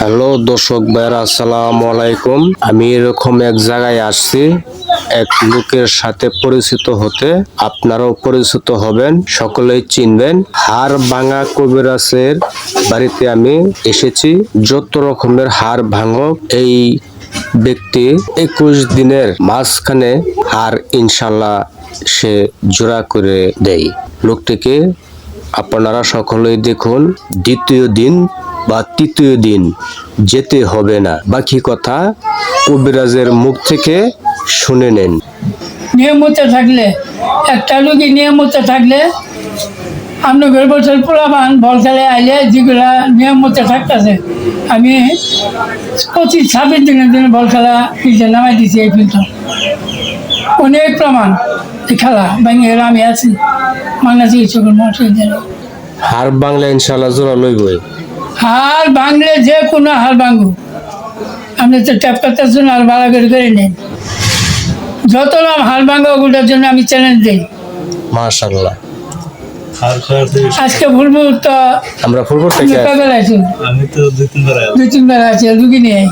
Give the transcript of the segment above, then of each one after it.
Hello দর্শক ভাইরা আসসালামু আলাইকুম। আমি এরকম এক জায়গায় আসছি, এক লোকের সাথে পরিচিত হতে। আপনারাও পরিচিত হবেন, সকলেই চিনবেন। হার ভাঙা কবিরাজের বাড়িতে আমি এসেছি। যত রকমের হার ভাঙক, এই ব্যক্তি একুশ দিনের মাঝখানে হার ইনশাল্লাহ সে জোড়া করে দেয়। লোকটিকে আপনারা সকলেই দেখুন, দ্বিতীয় দিন বা তৃতীয় দিন যেতে হবে না। বাকি কথা কবিরাজের মুখ থেকে শুনে নেন। নিয়মিত থাকলে একটা লোকই নিয়মিত থাকলে আপনি বছর পোলাবান বল খেলে আইলে যেগুলা নিয়মিত থাকতেছে আমি পঁচিশ ছাব্বিশ দিনের জন্য বল খেলা ফিল্ডে নামাই দিছি এই ফিল্ডটা অনেক প্রমাণ এই খেলা ভেঙে আমি আছি। চিকিৎসক হার বাংলা ইনশাল্লাহ জোড়া লইবই। হার ভাঙলে যে কোনো হার ভাঙু আপনি তো ট্যাপ করতেছেন আর ভালো করে করে নেন। যত নাম হার ভাঙা ওগুলোর জন্য আমি চ্যালেঞ্জ দিই। মাশাল্লাহ আজকে ভুলবো তো আমরা আমি থেকে আমি তো দুই তিনবার আছি। দুই তিনবার আছে রুগী নিয়ে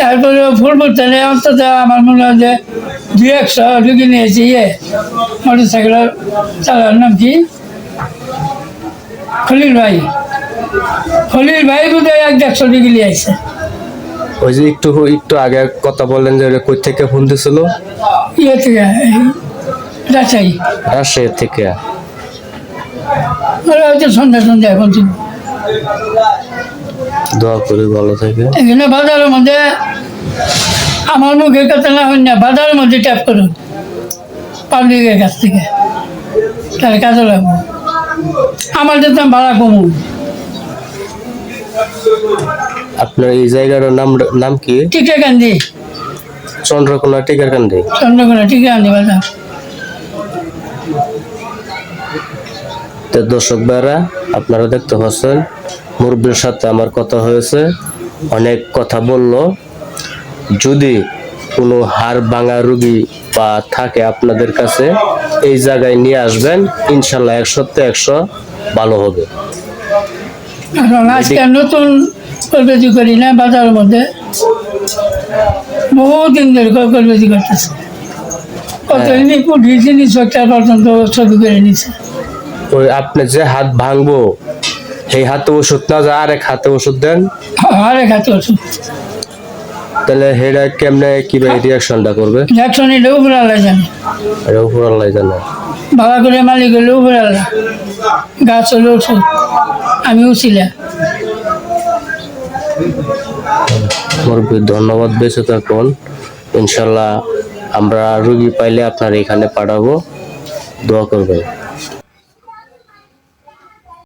তারপরে ভুলবো তাহলে অন্তত আমার মনে হয় যে দুই একশো রুগী নিয়েছি ইয়ে মোটর সাইকেল চালার নাম কি? খলিল ভাই। খলিল ভাই বোধহয় এক দেড়শো নিয়ে আসছে ওই যে একটু একটু আগে কথা বললেন যে কই থেকে ফোন দিছিল? ইয়ে থেকে রাজশাহী। রাজশাহী থেকে। হয়তো সন্ধ্যা সন্ধ্যা এখন দোয়া করি ভালো থেকে। এখানে বাজারের মধ্যে আমার মুখের কথা না হয় না বাজারের মধ্যে ট্যাপ করুন। পাবলিকের কাছ থেকে তাহলে কাজে লাগবো। আমার যেতাম ভাড়া কমুন আপনার এই জায়গাটার নাম নাম কি? টিকা কান্দি চন্দ্রকোনা টিকার কান্দি চন্দ্রকোনা টিকা কান্দি বাজার তো দর্শক ভাইরা আপনারা দেখতে পাচ্ছেন মুরব্বীর সাথে আমার কথা হয়েছে অনেক কথা বলল। যদি কোনো হাড় ভাঙা রুগী বা থাকে আপনাদের কাছে এই জায়গায় নিয়ে আসবেন ইনশাল্লাহ একশোতে একশো ভালো হবে। এখন আজকে নতুন কলবেজি করি না বাজারের মধ্যে। বহুদিন ধরে কলবেজি করতেছে। কত নিপুট জিনিস একটা পর্যন্ত ছবি করে নিছে। ওই আপনি যে হাত ভাঙবো সেই হাতে ওষুধ না যা আরেক হাতে ওষুধ দেন? আরে খাতে ওষুধ। তাহলে হেডা কেমনে কীভাবে রিয়াকশনটা করবে? জ্যাকসন এলেও উপরে আল্লাহ জানে। এটা উপর আল্লাহ জানে। ভাড়া করে মালিক হলেও উপরে আল্লাহ। গাছ হলে ওষুধ। আমি ছিলাম। ধন্যবাদ বেঁচে থাকুন। ইনশাল্লাহ আমরা রুগী পাইলে আপনার এখানে পাঠাবো। দোয়া করবেন।